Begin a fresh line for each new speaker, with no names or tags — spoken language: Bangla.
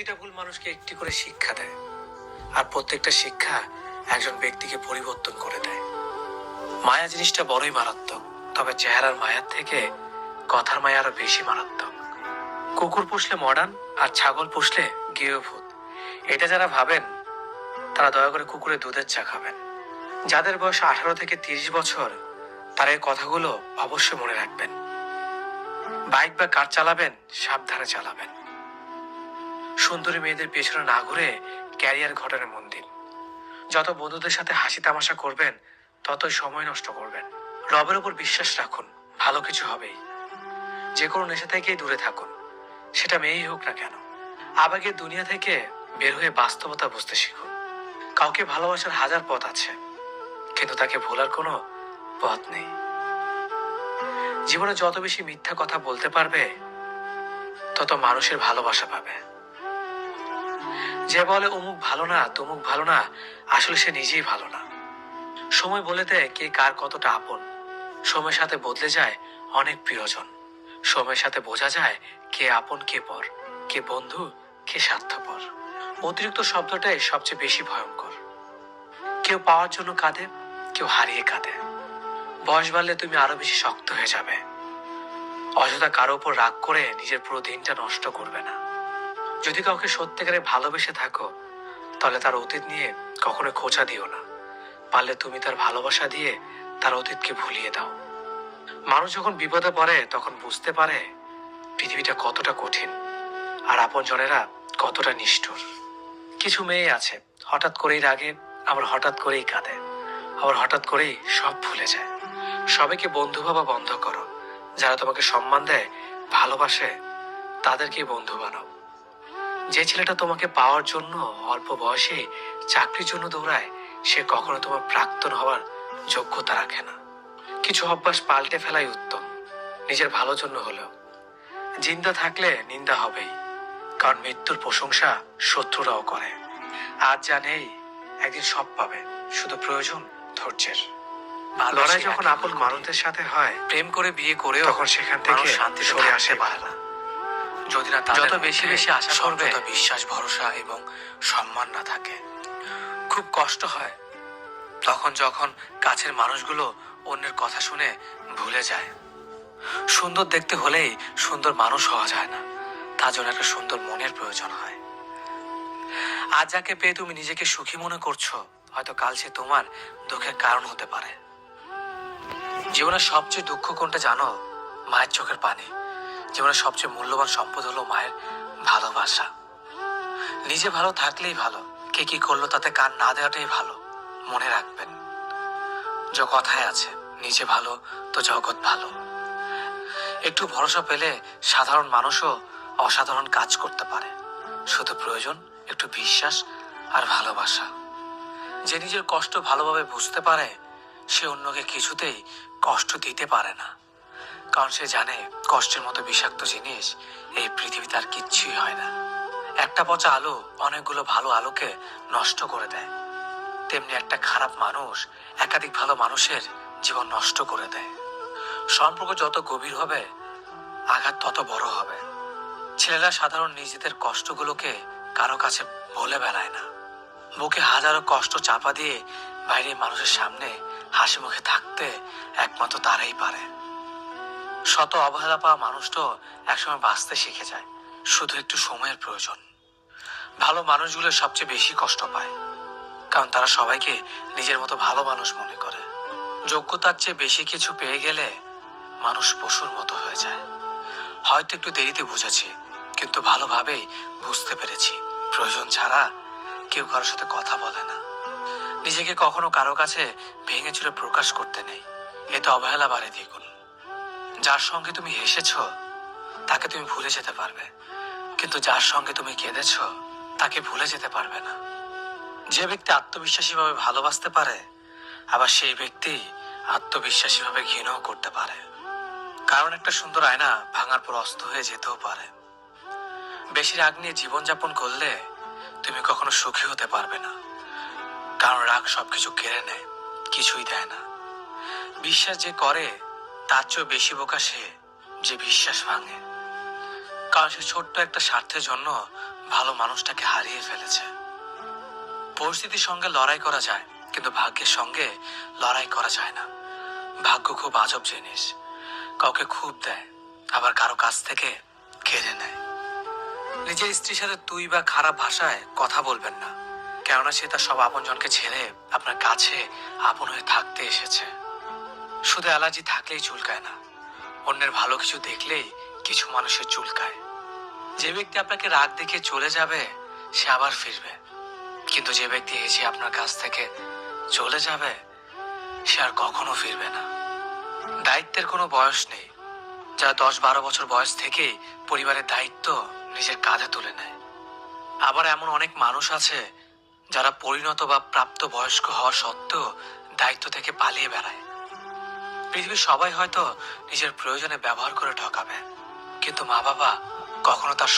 প্রতিটা ভুল মানুষকে একটি করে শিক্ষা দেয়। আর প্রত্যেকটা শিক্ষা একজন ব্যক্তিকে পরিবর্তন করে দেয়। মায়া জিনিসটা বড়ই মারাত্মক, তবে চেহারার মায়ার থেকে কথার মায়া আরও বেশি মারাত্মক। কুকুর পুষলে মডার্ন আর ছাগল পুষলে গৃহভূত। এটা যারা ভাবেন, তারা দয়া করে কুকুরের দুধের চা খাবেন। যাদের বয়স আঠারো থেকে তিরিশ বছর, তারা এই কথাগুলো অবশ্যই মনে রাখবেন। বাইক বা কার চালাবেন, সাবধানে চালাবেন। সুন্দরী মেয়েদের পেছনে না ঘুরে ক্যারিয়ার ঘটনে মন্দির। যত বন্ধুদের সাথে হাসি তামাশা করবেন, ততই সময় নষ্ট করবেন। রবের উপর বিশ্বাস রাখুন, ভালো কিছু হবেই। যে কোনো নেশা থেকেই দূরে থাকুন, সেটা মেয়েই হোক না কেন। আবেগের দুনিয়া থেকে বের হয়ে বাস্তবতা বুঝতে শিখুন। কাউকে ভালোবাসার হাজার পথ আছে, কিন্তু তাকে ভোলার কোনো পথ নেই। জীবনে যত বেশি মিথ্যা কথা বলতে পারবে, তত মানুষের ভালোবাসা পাবে। যে বলে অমুক ভালো না, তমুক ভালো না, আসলে সে নিজেই ভালো না। সময় বলে দেয় কে কার কতটা আপন। সময়ের সাথে বদলে যায় অনেক প্রিয়জন। সময়ের সাথে বোঝা যায় কে আপন, কে পর। কে বন্ধু, কে স্বার্থপর। অতিরিক্ত শব্দটাই সবচেয়ে বেশি ভয়ঙ্কর। কেউ পাওয়ার জন্য কাঁদে, কেউ হারিয়ে কাঁদে। বয়স বাড়লে তুমি আরও বেশি শক্ত হয়ে যাবে। অযথা কারও উপর রাগ করে নিজের পুরো দিনটা নষ্ট করবে না। যদি কাউকে সত্যিকারে ভালোবেসে থাকো, তাহলে তার অতীত নিয়ে কখনো খোঁচা দিও না। পারলে তুমি তার ভালোবাসা দিয়ে তার অতীতকে ভুলিয়ে দাও। মানুষ যখন বিপদে পড়ে, তখন বুঝতে পারে পৃথিবীটা কতটা কঠিন আর আপন জনেরা কতটা নিষ্ঠুর। কিছু মেয়ে আছে, হঠাৎ করেই রাগে, আবার হঠাৎ করেই কাঁদে, আবার হঠাৎ করেই সব ভুলে যায়। সবাইকে বন্ধু ভাবা বন্ধ করো। যারা তোমাকে সম্মান দেয়, ভালোবাসে, তাদেরকেই বন্ধু বানাও। যে ছেলেটা তোমাকে পাওয়ার জন্য অল্প বয়সে চাকরির জন্য দৌড়ায় সে কখনো তোমার প্রাক্তন হওয়ার যোগ্যতা রাখে না। কিছু অভ্যাস পাল্টে ফেলাই উত্তম নিজের ভালো জন্য হলেও। জিন্দা থাকলে নিন্দা হবেই কারণ মৃত্যুর প্রশংসা শত্রুরাও করে। আজ জানেই একদিন সব পাবে শুধু প্রয়োজন ধৈর্যের। লড়াই যখন আপন মানুষদের সাথে হয় প্রেম করে বিয়ে করেও তখন সেখান থেকে শান্তি সরে আসে পারে না। যদি না যত বেশি বেশি আশা করবে বিশ্বাস ভরসা এবং সম্মান না থাকে খুব কষ্ট হয়। তখন যখন কাছের মানুষগুলো অন্যের কথা শুনে ভুলে যায়। সুন্দর দেখতে হলেই সুন্দর মানুষ হওয়া যায় না। তার জন্য একটা সুন্দর মনের প্রয়োজন হয়। আজ যাকে পেয়ে তুমি নিজেকে সুখী মনে করছ হয়তো কাল সে তোমার দুঃখের কারণ হতে পারে। জীবনের সবচেয়ে দুঃখ কোনটা জানো? মায়ের চোখের পানি। জীবনের সবচেয়ে মূল্যবান সম্পদ হলো মায়ের ভালোবাসা। নিজে ভালো থাকলেই ভালো, কে কি করল তাতে কান না দেওয়াটাই ভালো, মনে রাখবেন। যে কথায় আছে, নিজে ভালো তো জগৎ ভালো। একটু ভরসা পেলে সাধারণ মানুষও অসাধারণ কাজ করতে পারে। শুধু প্রয়োজন একটু বিশ্বাস আর ভালোবাসা। যে নিজের কষ্ট ভালোভাবে বুঝতে পারে, সে অন্যকে কিছুতেই কষ্ট দিতে পারে না। কারণ সে জানে কষ্টের মতো বিষাক্ত জিনিস এই পৃথিবীতে আর কিচ্ছুই হয় না। একটা পচা আলো অনেকগুলো ভালো আলোকে নষ্ট করে দেয়। তেমনি একটা খারাপ মানুষ একাধিক ভালো মানুষের জীবন নষ্ট করে দেয়। সম্পর্ক যত গভীর হবে, আঘাত তত বড় হবে। ছেলেরা সাধারণ নিজেদের কষ্টগুলোকে কারও কাছে বলে বেড়ায় না। বুকে হাজারো কষ্ট চাপা দিয়ে বাইরে মানুষের সামনে হাসি মুখে থাকতে একমাত্র তারাই পারে। শত অবহেলা পাওয়া মানুষ তো একসময় বাঁচতে শিখে যায়। শুধু একটু সময়ের প্রয়োজন। ভালো মানুষগুলো সবচেয়ে বেশি কষ্ট পায়। কারণ তারা সবাইকে নিজের মতো ভালো মানুষ মনে করে। যোগ্যতার চেয়ে বেশি কিছু পেয়ে গেলে মানুষ পশুর মতো হয়ে যায়। হয়তো একটু দেরিতে বুঝেছি, কিন্তু ভালোভাবেই বুঝতে পেরেছি। প্রয়োজন ছাড়া কেউ কারোর সাথে কথা বলে না। নিজেকে কখনো কারও কাছে ভেঙে চুরে প্রকাশ করতে নেই। এতে অবহেলা বাড়ে দ্বিগুণ। যার সঙ্গে তুমি হেসেছ, তাকে তুমি ভুলে যেতে পারবে। কিন্তু যার সঙ্গে তুমি কেঁদেছ, তাকে ভুলে যেতে পারবে না। যে ব্যক্তি আত্মবিশ্বাসী ভাবে ভালোবাসতে পারে, আবার সেই ব্যক্তি আত্মবিশ্বাসী ভাবে ঘৃণাও করতে পারে। কারণ একটা সুন্দর আয়না ভাঙার পর অস্ত হয়ে যেতেও পারে। বেশি রাগ নিয়ে জীবনযাপন করলে তুমি কখনো সুখী হতে পারবে না। কারণ রাগ সবকিছু কেড়ে নেয়, কিছুই দেয় না। বিশ্বাস যে করে তার চেয়েও বেশি বোকা সে যে বিশ্বাস ভাঙে। কারণ সে ছোট্ট একটা স্বার্থের জন্য ভালো মানুষটাকে হারিয়ে ফেলেছে। পরিস্থিতির সঙ্গে লড়াই করা যায়, কিন্তু ভাগ্যের সঙ্গে লড়াই করা যায় না। ভাগ্য খুব আজব জিনিস। কাউকে খুব দেয়, আবার কারও কাছ থেকে কেড়ে নেয়। নিজের স্ত্রীর সাথে তুই বা খারাপ ভাষায় কথা বলবেন না, কেননা সে তার সব আপনজনকে ছেড়ে আপনার কাছে আপন হয়ে থাকতে এসেছে। শুধু অ্যালার্জি থাকলেই চুলকায় না। অন্যের ভালো কিছু দেখলেই কিছু মানুষের চুলকায়। যে ব্যক্তি আপনাকে রাগ দেখে চলে যাবে, সে আবার ফিরবে। কিন্তু যে ব্যক্তি এসে আপনার কাছ থেকে চলে যাবে, সে আর কখনো ফিরবে না। দায়িত্বের কোনো বয়স নেই। যারা দশ বারো বছর বয়স থেকেই পরিবারের দায়িত্ব নিজের কাঁধে তুলে নেয়। আবার এমন অনেক মানুষ আছে যারা পরিণত বা প্রাপ্ত বয়স্ক হওয়া সত্ত্বেও দায়িত্ব থেকে পালিয়ে বেড়ায়। পৃথিবীর সবাই হয়তো নিজের প্রয়োজনে ব্যবহার করে ঠকাবে। কিন্তু মা বাবা কখনো তার